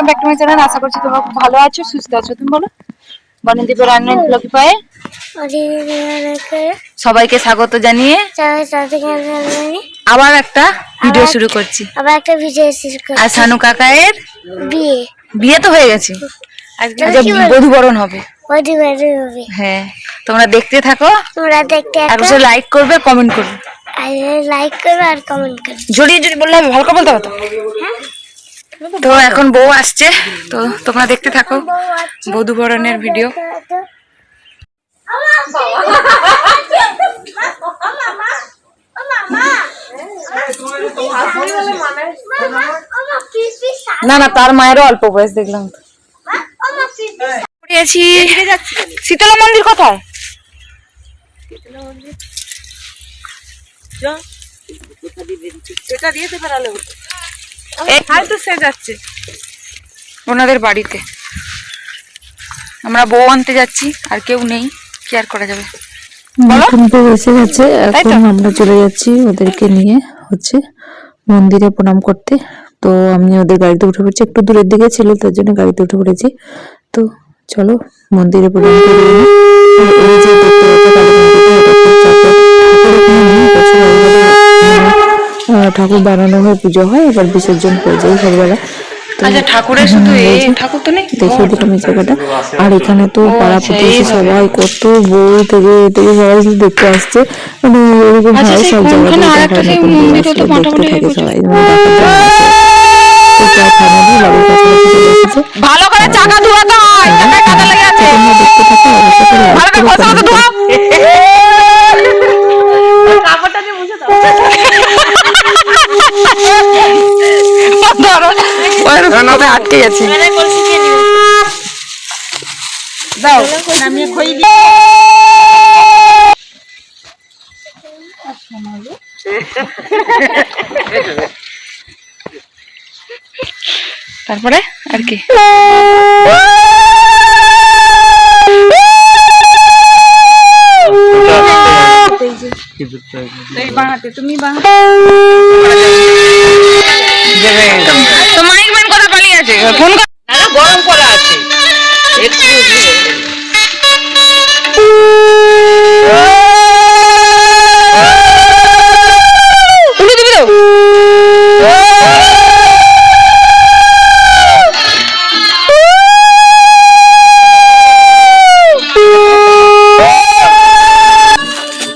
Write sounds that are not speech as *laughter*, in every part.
Welcome back to my channel আশা করছি তোমরা খুব ভালো আছো সুস্থ আছো। তুমি বলো বনেদীপের রান্নার ব্লগে পায়ে সবাইকে স্বাগত জানিয়ে আবার একটা ভিডিও শুরু করছি। আবার একটা ভিডিও শেষ করি আর সানু কাকায়ের বিয়ে। বিয়ে তো হয়ে গেছে। আজকে বধু বরণ হবে। ওটি বাড়ি হবে। হ্যাঁ তোমরা দেখতে থাকো। তোমরা দেখতে আর লাইক করবে কমেন্ট করবে। লাইক করো আর কমেন্ট করো জড়িয়ে জড়িয়ে বললে হবে ভালো করে বলতে হবে তো? তো এখন বউ আসছে, তো তোমরা দেখতে থাকো বধু বরণের ভিডিও না না, তার মায়েরও অল্প বয়স, দেখলাম শীতলা মন্দির কোথায়? এই হয়তো সে যাচ্ছে। ওনাদের বাড়িতে। আমরা বউ আনতে যাচ্ছি আর কেউ নেই কি আর করা যাবে? এখন তো এসে গেছে এখন আমরা চলে যাচ্ছি ওদেরকে নিয়ে হচ্ছে মন্দিরে প্রণাম করতে। তো আমি ওদের গাড়িতে উঠে পড়েছি একটু দূরের দিকে ছিল তার জন্য গাড়িতে উঠে পড়েছি। তো চলো মন্দিরে প্রণাম করে ঠাকুর বানানো হয় পুজো হয় এবার বিসর্জন হয়ে যায় সকালবেলা। আচ্ছা ঠাকুরের শুধু এই এই ঠাকুর তো নেই? দেখিয়ে দিলাম এই জায়গাটা। আর এখানে তো পাড়া আচ্ছা, প্রতিবেশী সবাই কত বই থেকে থেকে সবাই শুধু দেখতে আসছে। মানে এরকম আচ্ছা, সব মানে ভালো করে চাকা ধোয়াতে হয় দেখতে থাকো ভালো করে করে ধোয়া। উপরে আটকে গেছে। দাও। নামিয়ে খই তারপরে আর কি? তো মাইক ম্যান কথা ফোন কর। গরম করা আছে একটু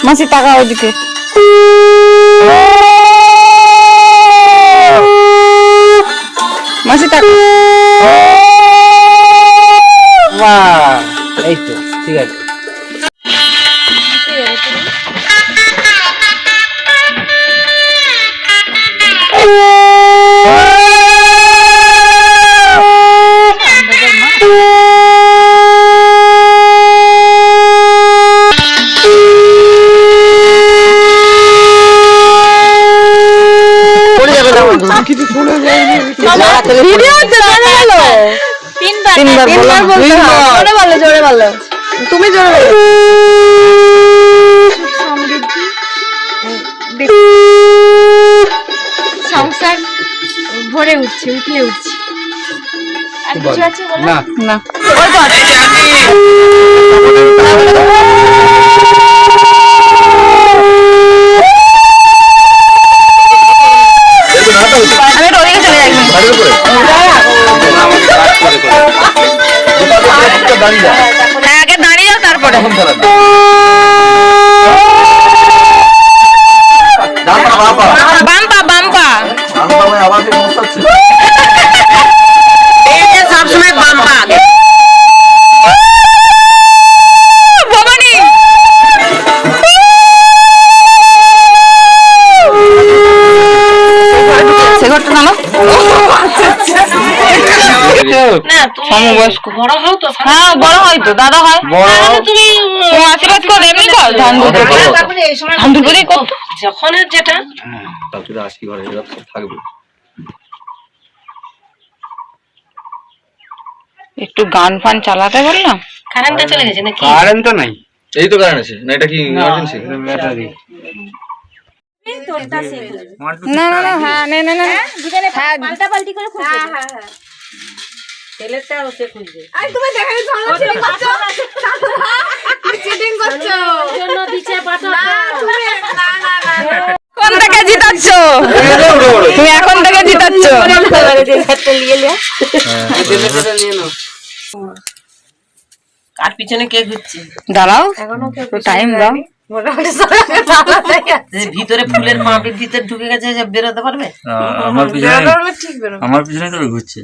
মাসি টাকা ওদিকে। টাকা বাহ, এই তো ঠিক আছে। ভিডিও হচ্ছে গেল। তিনবার তিনবার বলতে জোরে বলো জোরে বলো। তুমি জোরে বলো। সংসার ভরে উঠছে উঠলে উঠছে। আর কিছু আছে বলো? না। না। এই যে সবসময় নামো। সমবয়স্ক। বড় হও তো হ্যাঁ বড় হয় তো দাদা হয়। তুমি আশীর্বাদ কর এমনি কর ধান দুধ ধান দুধ বোধহয় যেটা আশি ঘরে থাকবে। একটু গান ফান চালাতে বললাম কারেন্টটা চলে গেছে নাকি কারেন্ট তো নাই এই তো কারণ আছে না এটা কি ইমার্জেন্সি ব্যাটারি না না না হ্যাঁ নে নে নে হ্যাঁ পাল্টা পাল্টি করে খুলতে কোন থেকে জিতাচ্ছ তুমি এখন থেকে জিতাচ্ছ কার পিছনে কে ঘুরছে? দাঁড়াও টাইম দাও। ভিতরে ফুলের পাপড়ির ভিতরে ঢুকে গেছে যে বেরোতে পারবে? আমার পিছনে আমার পিছনে তো ঘুরছে।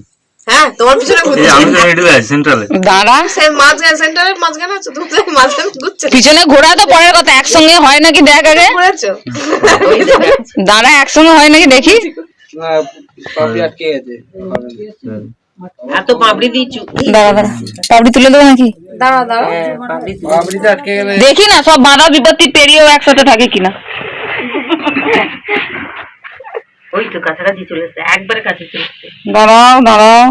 হ্যাঁ তোমার পিছনে এই আমি তো হেঁটে সেন্ট্রালে দাঁড়া। সে মাঝখানে মাঝখানে আছো তুমি তো মাঝখানে ঘুরছে। পিছনে ঘোরা তো পরের কথা একসঙ্গে হয় নাকি দেখ আগে? ঘুরেছো? দাঁড়া একসঙ্গে হয় নাকি দেখি। এত পাপড়ি দিয়েছু দাঁড়া দাঁড়া। পাপড়ি তুলে দেবো নাকি? হ্যাঁ, দেখি না সব বাধা বিপত্তি পেরিয়েও একসাথে থাকে কিনা। ওই তো কাছাকাছি চলে এসছে একবারে কাছে চলে এসছে। দাঁড়াও দাঁড়াও।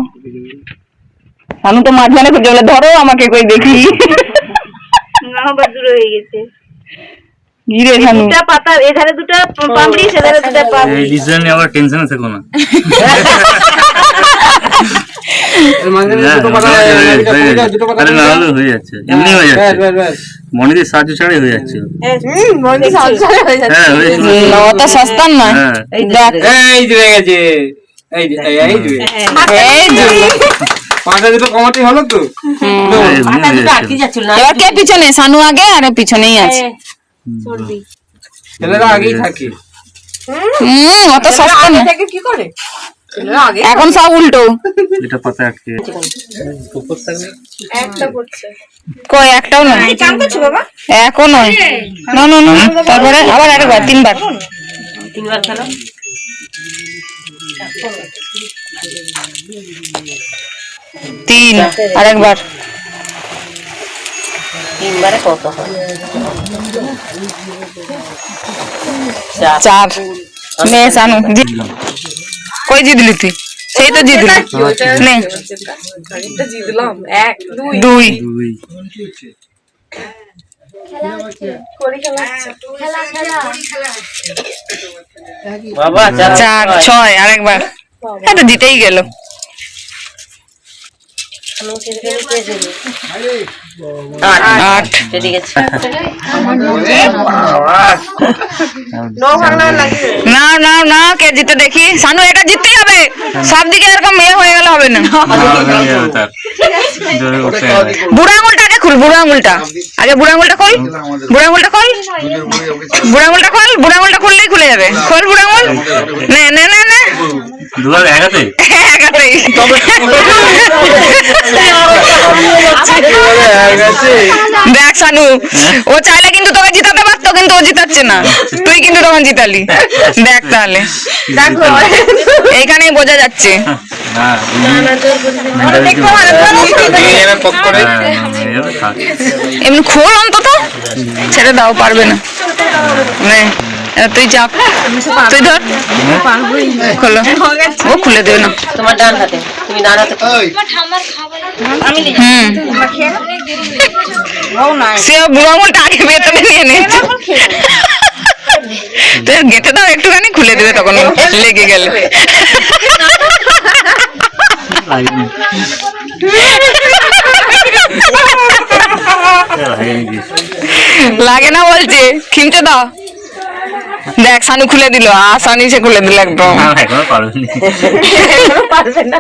আমি তো মাঝখানে খুঁজে বলে ধরো আমাকে কই দেখি। দূরে হয়ে গেছে। গিরে শানু পাতা এধারে দুটো পাপড়ি সেধারে দুটো এই ডিসিশন নিয়ে আবার টেনশনে থেকো না আরে না হলে হয়ে যাচ্ছে এমনি হয়ে যাচ্ছে মনিদের সাহায্য ছাড়াই হয়ে যাচ্ছে। হ্যাঁ হয়ে যাচ্ছে। অত সস্তার নয়। হ্যাঁ। দেখ। এই যে গেছে। এই এই এই এই যে। পাঁচটা দুটো কমাতে হলো তো। হ্যাঁ, এমনি হয়ে যাচ্ছে। আটকে যাচ্ছিল না? এবার কে পিছনে? সানু আগে আর পিছনেই আছে। ছেলেরা আগেই থাকে। হুম অত সস্তা না কি করে? এখন সব উল্টো। এটা পাতা আটকে। কই একটাও নয়? একও নয়। না না না তারপরে আবার আরেকবার তিনবার। তিনবার খেলো। তিন আরেকবার তিনবারে কত হয়? চার। নে সানু জি- জিতলি তুই সেই তো জিতলি নে জিতলাম এক দুই। বাবা চার। ছয় আরেকবার। হ্যাঁ তো জিতেই গেল। ন ভাঙনা লাগে না না না কে জিতে দেখি। সানু এটা জিততেই হবে। সব দিকে এরকম মেয়ে হয়ে গেলে হবে না। বুড়ো আঙুলটা আগে খুল? বুড়ো আঙুলটা। আগে বুড়ো আঙুলটা খোল। বুড়ো আঙুলটা খোল। বুড়ো আঙুলটা খোল। বুড়ো আঙুলটা খুললেই খুলে যাবে। খোল বুড়ো আঙুল। নে নে নে। দেখ সানু ও চাইলে কিন্তু তোকে জিতাতে পারতো কিন্তু ও জিতাচ্ছে না। তুই কিন্তু তখন জিতালি। দেখ তাহলে। এইখানেই বোঝা যাচ্ছে। না এমনি খোল অন্তত। ছেড়ে দাও পারবে না। তুই চাপ তুই ধর। খোলো। ও খুলে দেবে না। তোমার ডান হাতে তুমি ডান হাতে হুম। সে বুড়ো আঙুলটা আগে ভেতরে নিয়ে নিয়েছে। তুই গেটে দাও একটুখানি খুলে দেবে তখন লেগে গেলে। *laughs* লাগে না বলছে। খিমচে দাও। দেখ সানু খুলে দিল। আসানি সে খুলে দিল একদম। এখনও পারবে না।